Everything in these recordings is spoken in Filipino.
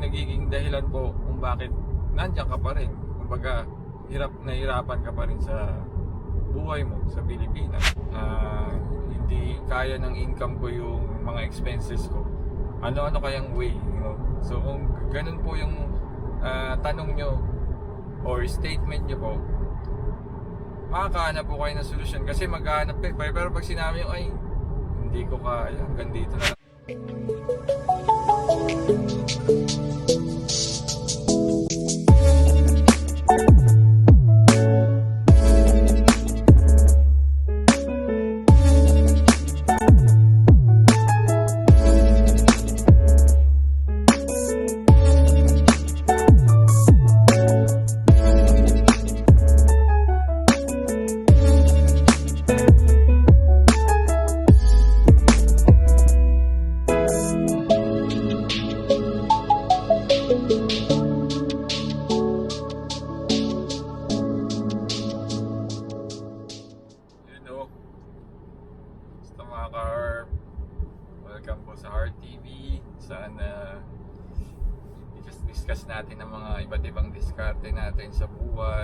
nagiging dahilan po kung bakit nandiyan ka pa rin. Kumbaga, hirap nahirapan ka pa rin sa buhay mo sa Pilipinas. Ah, hindi kaya ng income ko yung mga expenses ko. Ano-ano kayang way, you know? So kung ganun po yung ah, tanong nyo or statement nyo po, makakahanap po kayo ng solusyon kasi maghahanap kayo. Pero pag sinabi nyo, ay, hindi ko kaya, hanggang dito na lang. You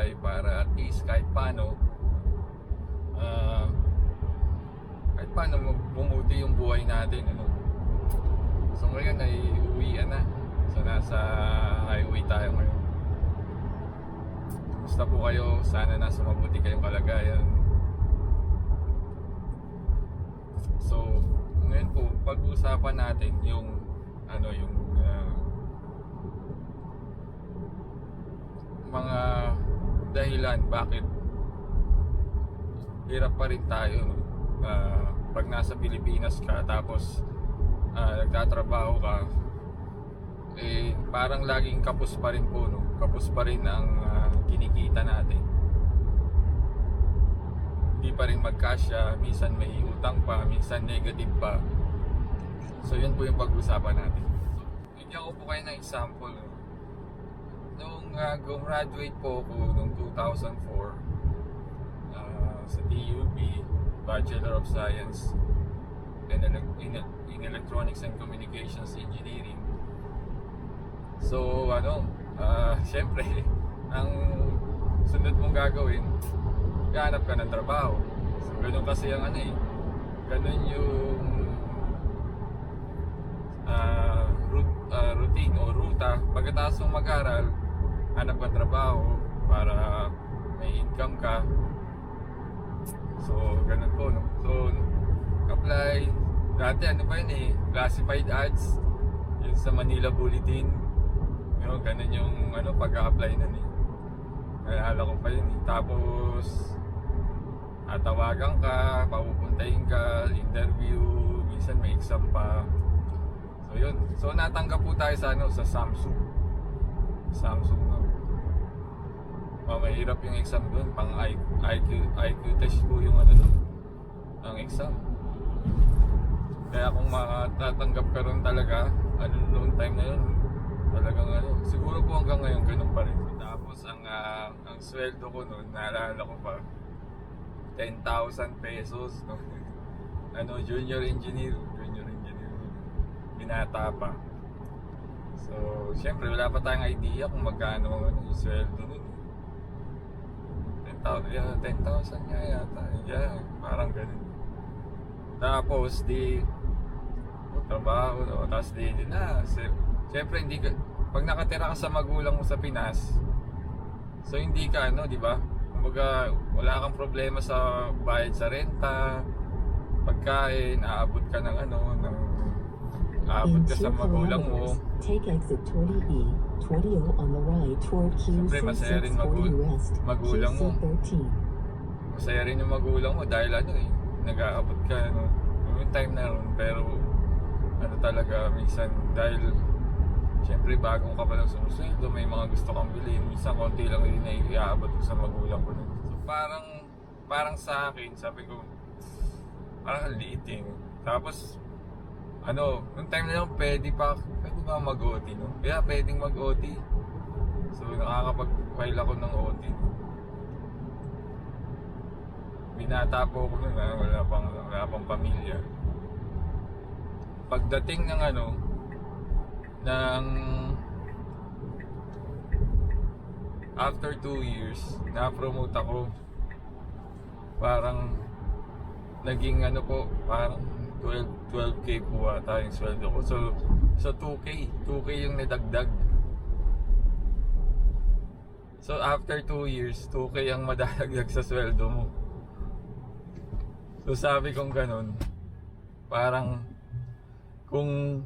buhay para at least kahit paano ah, kahit paano bumuti yung buhay natin. Ano? So ngayon ay uwian na. So nasa highway tayo ngayon. Kumusta po kayo? Sana nasa mabuti kayong kalagayan. So, ngayon po, pag-uusapan natin yung ano yung ah, mga dahilan bakit hirap pa rin tayo no? Ah, pag nasa Pilipinas ka tapos ah, nagtatrabaho ka eh parang laging kapos pa rin po no kapos pa rin ang ah, kinikita natin hindi pa rin magkasya, minsan may utang pa, minsan negative pa. So yun po yung pag-usapan natin. Bigyan ko po kayo ng example. Nung uh, gumraduate po ako noong 2004 ah, sa TUP, Bachelor of Science in, in, in Electronics and Communications Engineering. So ano, ah, syempre, ang sunod mong gagawin, hanap ka ng trabaho. So, ganun kasi ang ano eh. Ganun yung ah, routine o ruta. Pagkatapos mong mag-aral, hanap ka trabaho para may income ka. So, ganun po. No? So, apply. Dati ano pa yun eh, classified ads. Yun sa Manila Bulletin. You know, ganun yung ano, pag-apply nun eh. Naalala ko pa yun eh. Tapos, tatawagan ka, papupuntahin ka, interview, minsan may exam pa. So yun. So natanggap po tayo sa ano, sa Samsung. Samsung. Oh, mahirap yung exam doon, pang IQ, IQ, IQ test po yung ano doon, ang exam. Kaya kung matatanggap ka ron talaga, ano noong time na yun, talagang ano, siguro po hanggang ngayon ganun pa rin. Tapos ang ah, ang sweldo ko noon, naalala ko pa, 10,000 pesos. No? ano, junior engineer, junior engineer. Binata pa. So, syempre wala pa tayong idea kung magkano ano, yung sweldo nun. 10,000, yeah, 10,000 nga yata. Yeah, parang ganun. Tapos, di, trabaho, no? tapos di, di na. Syempre, hindi ka, pag nakatira ka sa magulang mo sa Pinas, so hindi ka, ano, di ba? Kumbaga, wala kang problema sa bayad sa renta, pagkain, aabot ka ng ano, ng aabot ka sa 2 magulang mo. Take exit 20E, 20 on the right toward Siyempre, masaya rin magul- QC640 West, magulang mo. QC13. Masaya rin yung magulang mo dahil ano eh, nag-aabot ka, ano, yung time na ron, pero ano talaga, minsan, dahil Siyempre, bagong ka pa lang sumusunod, may mga gusto kang bilhin. Minsan, konti lang din na iaabot ko sa magulang ko. nun. So, parang, parang sa akin, sabi ko, parang ang liit eh. Tapos, ano, nung time na lang, pwede pa, pwede ba mag-OT, no? Kaya pwedeng mag-OT. So, nakakapag-file ako ng OT. Binata po ako nun, ah, wala pang, wala pang pamilya. Pagdating ng ano, ng after 2 years, na-promote ako. Parang naging ano po, parang 12, 12k po ata yung sweldo ko. So, so 2k, 2k yung nadagdag. So after 2 years, 2k ang madadagdag sa sweldo mo. So sabi kong ganun, parang kung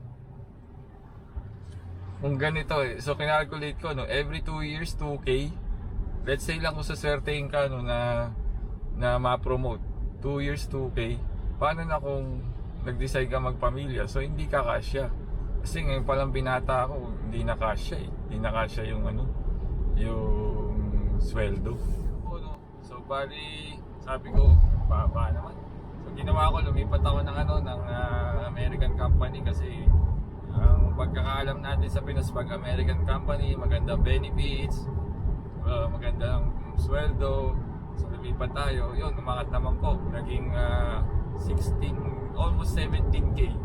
kung ganito eh. So kinalculate ko no, every 2 years 2k. Let's say lang kung sa swertein ka no na na ma-promote 2 years 2k. Paano na kung nag-decide ka magpamilya? So hindi ka kasya. Kasi ngayon palang binata ako, hindi na kasya eh. Hindi na kasya yung ano, yung sweldo. So bali, sabi ko, baba naman. So ginawa ko, lumipat ako ng ano, ng ah, American company kasi ang pagkakaalam natin sa Pinas pag American company, magandang benefits, uh, magandang sweldo. So lumipat tayo, yun, umangat naman po. Naging ah, 16, almost 17k.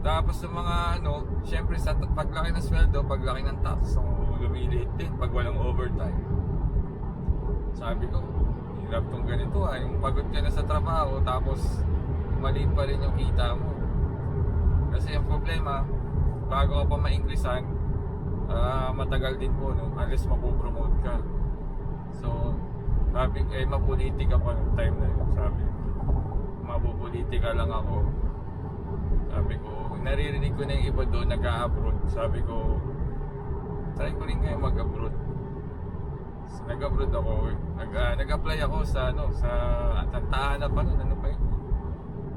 Tapos sa mga ano, syempre sa paglaki ng sweldo, paglaki ng tax, so lumiliit din pag walang overtime. Sabi ko, hirap tong ganito ah, yung pagod ka na sa trabaho, tapos maliit pa rin yung kita mo. Kasi ang problema, bago ka pa ma-increasean, ah, matagal din po, no? unless mapopromote ka. So, sabi, eh, mapolitika pa ng time na. Mapupolitika lang ako. Sabi ko, naririnig ko na yung iba doon nag-abroad. Sabi ko, try ko rin kayo mag-abroad. So, nag-abroad ako. Nag, ah, nag-apply ako sa ano, sa Santa Ana pa nun. Ano pa yun?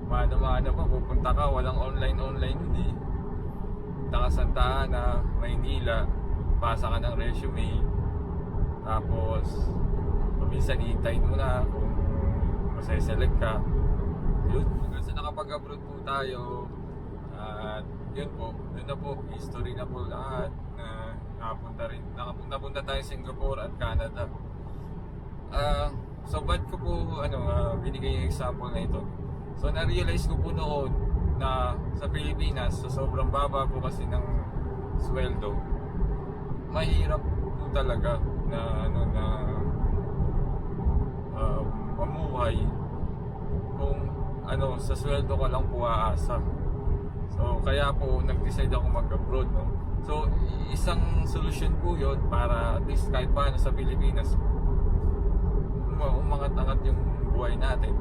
Mano-mano pa, pupunta ka, walang online-online eh. Punta ka Santa Ana, Maynila, pasa ka ng resume. Tapos, minsan hihintayin mo na kung masaya-select ka. Yun, sa nakapag-abroad po tayo. At yun po, yun na po, history na po lahat. Na nakapunta rin, nakapunta-punta tayo sa Singapore at Canada. Ah, so ba't ko po ano, ah, binigay yung example na ito? So na-realize ko po noon na sa Pilipinas, sa sobrang baba po kasi ng sweldo, mahirap po talaga na ano na ah, mamuhay kung ano sa sweldo ko lang po aasa. So kaya po nag-decide ako mag-abroad no. So isang solusyon po 'yon para at least kahit paano sa Pilipinas uma- umangat-angat yung buhay natin.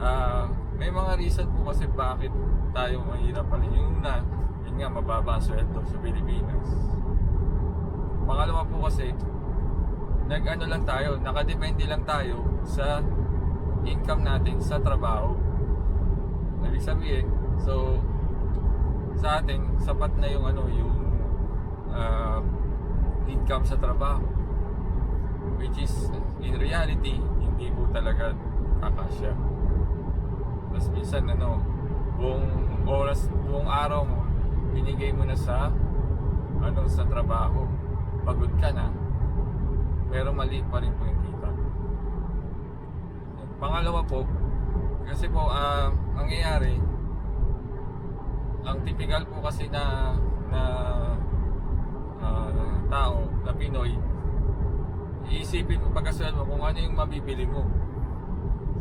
Ah, may mga reason po kasi bakit tayo mahirap pa rin. Yung una, yun nga, mababa sweldo sa Pilipinas. Pangalawa po kasi, nag-ano lang tayo, nakadepende lang tayo sa income natin sa trabaho. Ibig sabihin, so, sa atin, sapat na yung ano, yung ah, income sa trabaho. Which is, in reality, hindi po talaga kakasya. Tapos minsan ano, buong oras, buong araw mo, binigay mo na sa ano sa trabaho. Pagod ka na. Pero maliit pa rin po yung. Pangalawa po, kasi po ah nangyayari ang typical po kasi na na ah, tao na Pinoy iisipin mo pagkasuhan mo kung ano yung mabibili mo.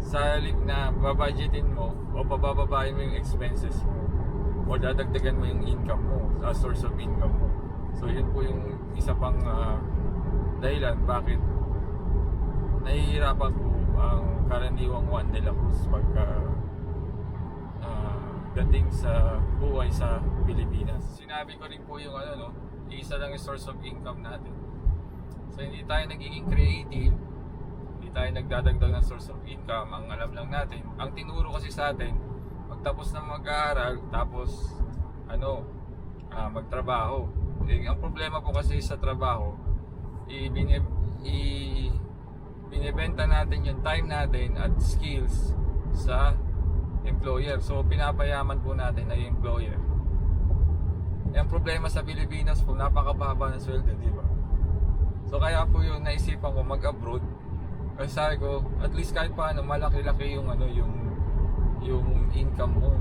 Sa halip na babudgetin mo o pabababain mo yung expenses mo o dadagdagan mo yung income mo sa source of income mo. So yun po yung isa pang ah, dahilan bakit nahihirapan po ang karaniwang one nila Cruz pagka ah, dating sa buhay sa Pilipinas. Sinabi ko rin po yung ano no, isa lang yung source of income natin. So hindi tayo nagiging creative, hindi tayo nagdadagdag ng source of income. Ang alam lang natin, ang tinuro kasi sa atin, magtapos ng mag-aaral, tapos ano, ah, magtrabaho. Eh, ang problema po kasi sa trabaho, i, i binibenta natin yung time natin at skills sa employer. So pinapayaman po natin ay employer. Ang problema sa Pilipinas po, napakababa ng sweldo, di ba? So kaya po yung naisipan ko mag-abroad. Kasi sabi ko, at least kahit paano, malaki-laki yung ano, yung yung income mo.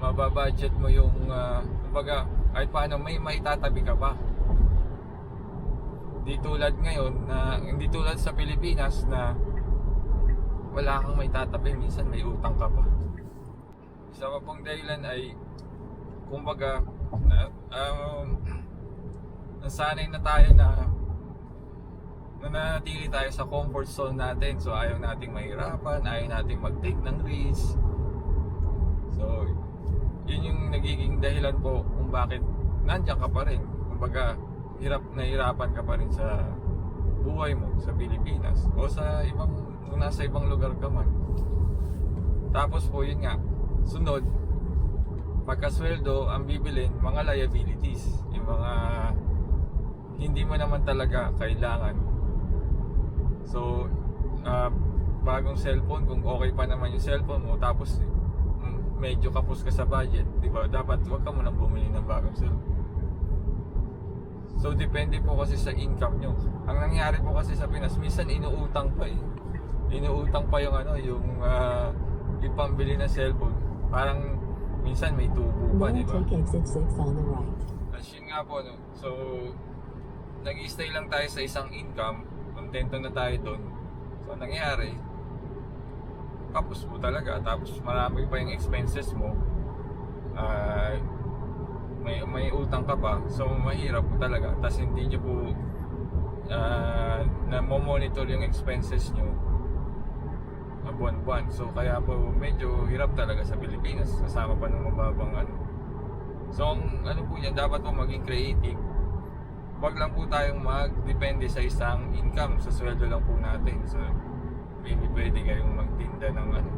Mababudget mo yung, uh, kumbaga, kahit paano, may maitatabi ka pa. Hindi tulad ngayon na hindi tulad sa Pilipinas na wala kang may tatabi, minsan may utang ka pa. Isa pa pong dahilan ay kumbaga na, um, nasanay na tayo na nananatili tayo sa comfort zone natin. So ayaw nating mahirapan, ayaw nating mag-take ng risk. So yun yung nagiging dahilan po kung bakit nandiyan ka pa rin. Kumbaga, hirap nahirapan ka pa rin sa buhay mo sa Pilipinas o sa ibang nasa ibang lugar ka man. Tapos po yun nga, sunod, pagkasweldo, ang bibilin, mga liabilities. Yung mga hindi mo naman talaga kailangan. So, ah, bagong cellphone, kung okay pa naman yung cellphone mo, tapos mm, medyo kapos ka sa budget, di ba? Dapat huwag ka munang bumili ng bagong cellphone. So, depende po kasi sa income nyo. Ang nangyari po kasi sa Pinas, minsan inuutang pa eh. Inuutang pa yung ano, yung uh, yung pambili ng cellphone. Parang minsan may tubo pa, di ba? take exit 6 on the right. As yun nga po, no? so nag-stay lang tayo sa isang income, kontento na tayo doon. So ang nangyari, kapos mo talaga, tapos marami pa yung expenses mo, Ah, may, may utang ka pa, so mahirap po talaga. Tapos hindi nyo po ah, na monitor yung expenses nyo na buwan-buwan. So kaya po medyo hirap talaga sa Pilipinas, kasama pa ng mababang ano. So ang ano po yan, dapat po maging creative. Huwag lang po tayong mag-depende sa isang income, sa sweldo lang po natin. So hindi pwede kayong magtinda ng ano,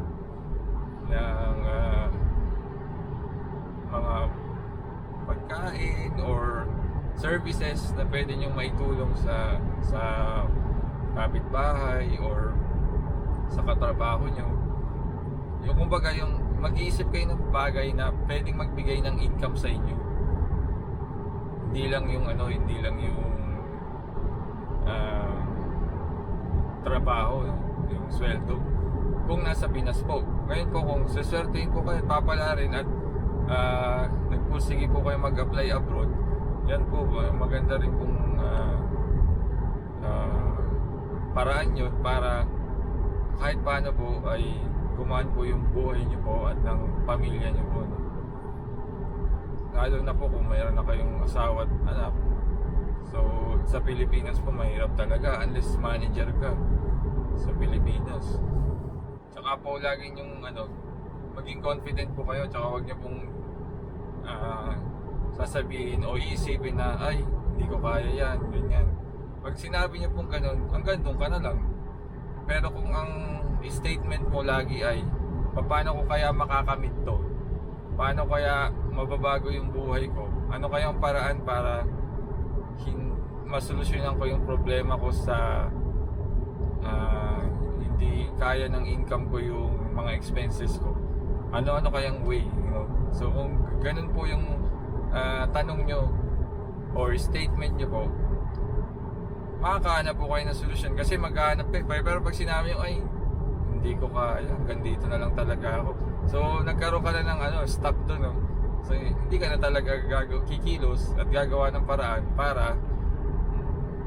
ng ah, mga pagkain or services na pwede nyo maitulong sa sa kapitbahay or sa katrabaho nyo. Yung kumbaga yung mag-iisip kayo ng bagay na pwedeng magbigay ng income sa inyo. Hindi lang yung ano, hindi lang yung ah, trabaho, yung sweldo. Kung nasa Pinas po. Ngayon po kung saswertein po kayo, papala rin at uh, nagpursige po kayo mag-apply abroad, yan po, ah, maganda rin pong ah, ah, paraan yun para kahit paano po ay gumaan po yung buhay niyo po at ng pamilya niyo po. No? Lalo na po kung mayroon na kayong asawa at anak. So, sa Pilipinas po mahirap talaga unless manager ka sa Pilipinas. Tsaka po lagi yung ano, maging confident po kayo tsaka huwag niyo pong ah, sasabihin o iisipin na ay, hindi ko kaya yan, ganyan. Pag sinabi niyo pong ganun, hanggang doon ka na lang. Pero kung ang statement mo lagi ay, paano ko kaya makakamit to? Paano kaya mababago yung buhay ko? Ano kaya ang paraan para hin masolusyonan ko yung problema ko sa ah, hindi kaya ng income ko yung mga expenses ko? Ano-ano kayang way? You know? So kung ganun po yung ah, tanong nyo or statement nyo po, makakahanap po kayo ng solusyon kasi maghahanap kayo pero pag sinabi nyo ay hindi ko kaya hanggang dito na lang talaga ako so nagkaroon ka na ng ano stop doon no? so hindi ka na talaga gago kikilos at gagawa ng paraan para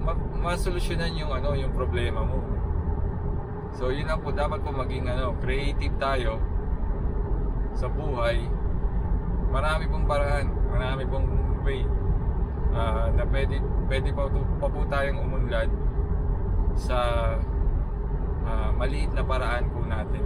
ma- masolusyonan yung ano yung problema mo so yun lang po dapat po maging ano creative tayo sa buhay marami pong paraan marami pong way ah, na pwede, pwede pa, pa po tayong umunlad sa ah, maliit na paraan po natin.